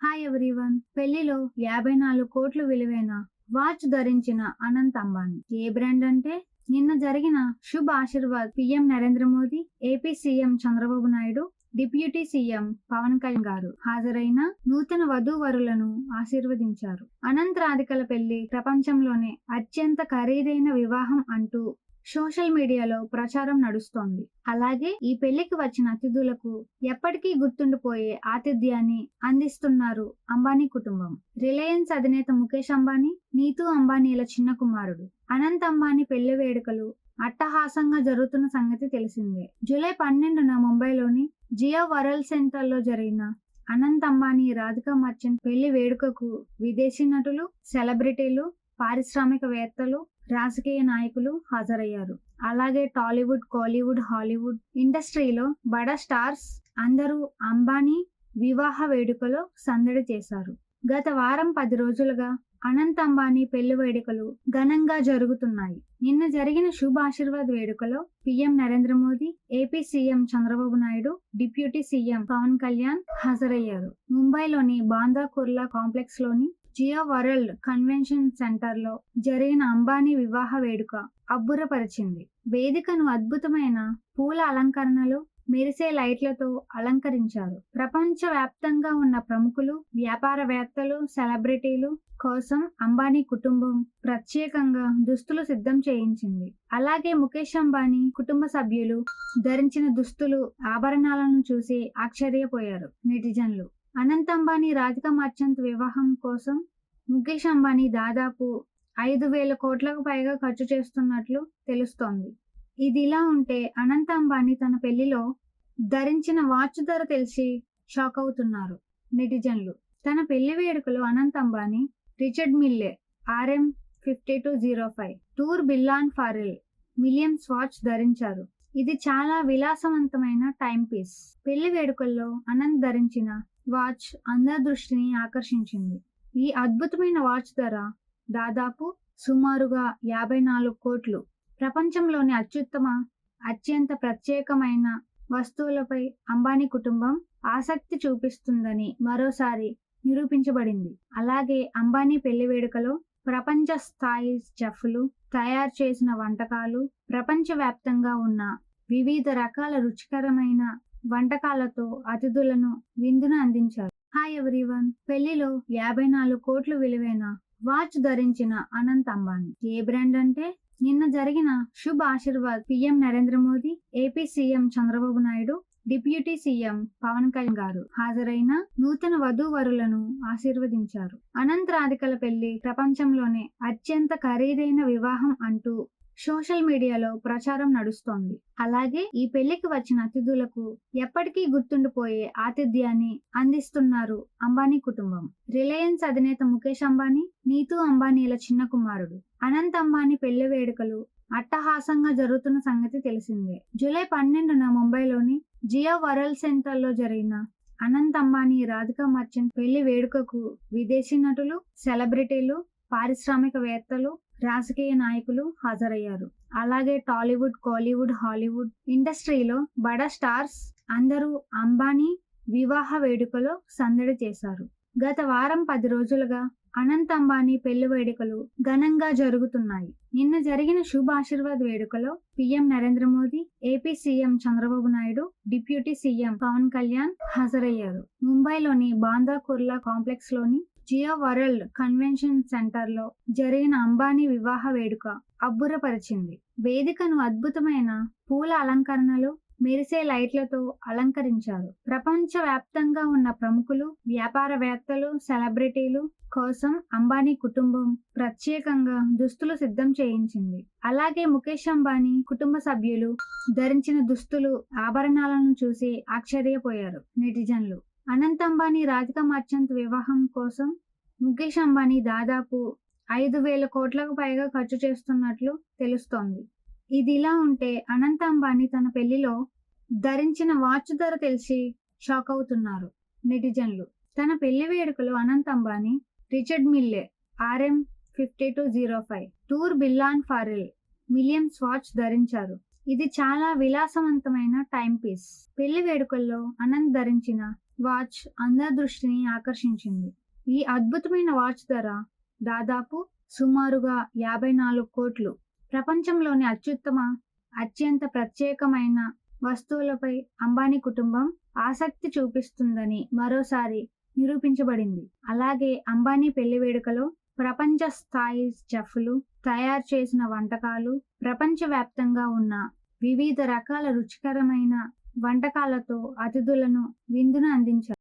Hi everyone పెళ్ళిలో యాభై నాలుగు కోట్లు విలువైన వాచ్ ధరించిన అనంత్ అంబానీ. ఏ బ్రాండ్ అంటే? నిన్న జరిగిన Shubh Aashirwad PM Narendra Modi AP CM Chandrababu Naidu deputy CM Pawan Kalyan garu హాజరైన నూతన వధూవరులను ఆశీర్వదించారు. అనంత్ రాధికల పెళ్ళి ప్రపంచంలోనే అత్యంత ఖరీదైన వివాహం అంటూ సోషల్ మీడియాలో ప్రచారం నడుస్తోంది. అలాగే ఈ పెళ్ళికి వచ్చిన అతిథులకు ఎప్పటికీ గుర్తుండిపోయే ఆతిథ్యాన్ని అందిస్తున్నారు అంబానీ కుటుంబం. రిలయన్స్ అధినేత ముఖేష్ అంబానీ నీతూ అంబానీల చిన్న కుమారుడు. అనంత్ అంబానీ పెళ్ళి వేడుకలు అట్టహాసంగా జరుగుతున్న సంగతి తెలిసిందే. జూలై పన్నెండున ముంబైలోని జియా వరల్డ్ సెంటర్లో జరిగిన అనంత్ అంబానీ రాధికా మర్చెంట్ పెళ్ళి వేడుకకు విదేశీ నటులు సెలబ్రిటీలు పారిశ్రామికవేత్తలు రాజకీయ నాయకులు హాజరయ్యారు. అలాగే టాలీవుడ్ కోలీవుడ్ హాలీవుడ్ ఇండస్ట్రీలో బడా స్టార్స్ అందరూ అంబానీ వివాహ వేడుకలో సందడి చేశారు. గత వారం పది రోజులుగా అనంత్ అంబానీ పెళ్ళి వేడుకలు ఘనంగా జరుగుతున్నాయి. నిన్న జరిగిన శుభ ఆశీర్వాద్ వేడుకలో PM Narendra Modi AP CM Chandrababu Naidu deputy CM Pawan Kalyan హాజరయ్యారు. ముంబైలోని బాంద్రా కుర్లా కాంప్లెక్స్లోని జియో వరల్డ్ కన్వెన్షన్ సెంటర్లో జరిగిన అంబానీ వివాహ వేడుక అబ్బురపరిచింది. వేదికను అద్భుతమైన పూల అలంకరణలు మెరిసే లైట్లతో అలంకరించారు. ప్రపంచ వ్యాప్తంగా ఉన్న ప్రముఖులు వ్యాపారవేత్తలు సెలబ్రిటీలు కోసం అంబానీ కుటుంబం ప్రత్యేకంగా దుస్తులు సిద్ధం చేయించింది. అలాగే ముఖేష్ అంబానీ కుటుంబ సభ్యులు ధరించిన దుస్తులు ఆభరణాలను చూసి ఆశ్చర్యపోయారు నెటిజన్లు. అనంత్ అంబానీ రాధికా మర్చంత్ వివాహం కోసం ముఖేష్ అంబానీ దాదాపు ఐదు వేల కోట్లకు పైగా ఖర్చు చేస్తున్నట్లు తెలుస్తోంది. ఇది ఇలా ఉంటే అనంత్ అంబానీ తన పెళ్ళిలో ధరించిన వాచ్ ధర తెలిసి షాక్ అవుతున్నారు నెటిజన్లు. తన పెళ్ళి వేడుకలో Anant Ambani Richard Mille RM fifty two zero five tourbillon Pharrell millions watch ధరించారు. ఇది చాలా విలాసవంతమైన టైం పీస్. పెళ్ళి వేడుకల్లో అనంత్ ధరించిన వాచ్ అందరి దృష్టిని ఆకర్షించింది. ఈ అద్భుతమైన వాచ్ ధర దాదాపు సుమారుగా యాభై నాలుగు కోట్లు. ప్రపంచంలోని అత్యుత్తమ అత్యంత ప్రత్యేకమైన వస్తువులపై అంబానీ కుటుంబం ఆసక్తి చూపిస్తుందని మరోసారి నిరూపించబడింది. అలాగే అంబానీ పెళ్ళి వేడుకలో ప్రపంచ స్థాయి చెఫ్లు తయారు చేసిన వంటకాలు ప్రపంచవ్యాప్తంగా ఉన్న వివిధ రకాల రుచికరమైన వంటకాలతో అతిథులను విందును అందించారు. Hi everyone! పెళ్ళిలో యాభై నాలుగు కోట్లు విలువైన వాచ్ ధరించిన అనంత్ అంబానీ. ఏ బ్రాండ్ అంటే నిన్న జరిగిన Shubh Aashirwad PM Narendra Modi AP CM Chandrababu Naidu deputy CM Pawan Kalyan garu హాజరైన నూతన వధూవరులను ఆశీర్వదించారు. అనంతరాధికల పెళ్ళి ప్రపంచంలోనే అత్యంత ఖరీదైన వివాహం అంటూ సోషల్ మీడియాలో ప్రచారం నడుస్తోంది. అలాగే ఈ పెళ్ళికి వచ్చిన అతిథులకు ఎప్పటికీ గుర్తుండిపోయే ఆతిథ్యాన్ని అందిస్తున్నారు అంబానీ కుటుంబం. రిలయన్స్ అధినేత ముఖేష్ అంబానీ నీతూ అంబానీల చిన్న కుమారుడు. అనంత్ అంబానీ పెళ్ళి వేడుకలు అట్టహాసంగా జరుగుతున్న సంగతి తెలిసిందే. జూలై పన్నెండున ముంబైలోని జియో వరల్డ్ సెంటర్లో జరిగిన అనంత్ అంబానీ రాధికా మర్చెంట్ పెళ్ళి వేడుకకు విదేశీ నటులు సెలబ్రిటీలు పారిశ్రామికవేత్తలు రాజకీయ నాయకులు హాజరయ్యారు. అలాగే టాలీవుడ్ కోలీవుడ్ హాలీవుడ్ ఇండస్ట్రీలో బడా స్టార్స్ అందరూ అంబానీ వివాహ వేడుకలో సందడి చేశారు. గత వారం పది రోజులుగా అనంత్ అంబానీ పెళ్ళి వేడుకలు ఘనంగా జరుగుతున్నాయి. నిన్న జరిగిన శుభ ఆశీర్వాద్ వేడుకలో PM Narendra Modi AP CM Chandrababu Naidu deputy CM Pawan Kalyan హాజరయ్యారు. ముంబైలోని బాంద్రా కుర్లా కాంప్లెక్స్లోని జియో వరల్డ్ కన్వెన్షన్ సెంటర్లో జరిగిన అంబానీ వివాహ వేడుక అబ్బురపరిచింది. వేదికను అద్భుతమైన పూల అలంకరణలు మెరిసే లైట్లతో అలంకరించారు. ప్రపంచ వ్యాప్తంగా ఉన్న ప్రముఖులు వ్యాపారవేత్తలు సెలబ్రిటీలు కోసం అంబానీ కుటుంబం ప్రత్యేకంగా దుస్తులు సిద్ధం చేయించింది. అలాగే ముఖేష్ అంబానీ కుటుంబ సభ్యులు ధరించిన దుస్తులు ఆభరణాలను చూసి ఆశ్చర్యపోయారు నెటిజన్లు. అనంత్ అంబానీ రాధికా మర్చంత్ వివాహం కోసం ముఖేష్ అంబానీ దాదాపు ఐదు వేల కోట్లకు పైగా ఖర్చు చేస్తున్నట్లు తెలుస్తోంది. ఇది ఇలా ఉంటే అనంత్ అంబానీ తన పెళ్ళిలో ధరించిన వాచ్ ధర తెలిసి షాక్ అవుతున్నారు నెటిజన్లు. తన పెళ్ళి వేడుకలో Anant Ambani Richard Mille RM fifty two zero five tourbillon Pharrell millions watch ధరించారు. ఇది చాలా విలాసవంతమైన టైం పీస్. పెళ్ళి వేడుకల్లో అనంత్ ధరించిన వాచ్ అందరి దృష్టిని ఆకర్షించింది. ఈ అద్భుతమైన వాచ్ ధర దాదాపు సుమారుగా యాభై నాలుగు కోట్లు. ప్రపంచంలోని అత్యుత్తమ అత్యంత ప్రత్యేకమైన వస్తువులపై అంబానీ కుటుంబం ఆసక్తి చూపిస్తుందని మరోసారి నిరూపించబడింది. అలాగే అంబానీ పెళ్ళి వేడుకలో ప్రపంచ స్థాయి చెఫ్లు తయారు చేసిన వంటకాలు ప్రపంచవ్యాప్తంగా ఉన్న వివిధ రకాల రుచికరమైన వంటకాలతో అతిథులను విందును అందించారు.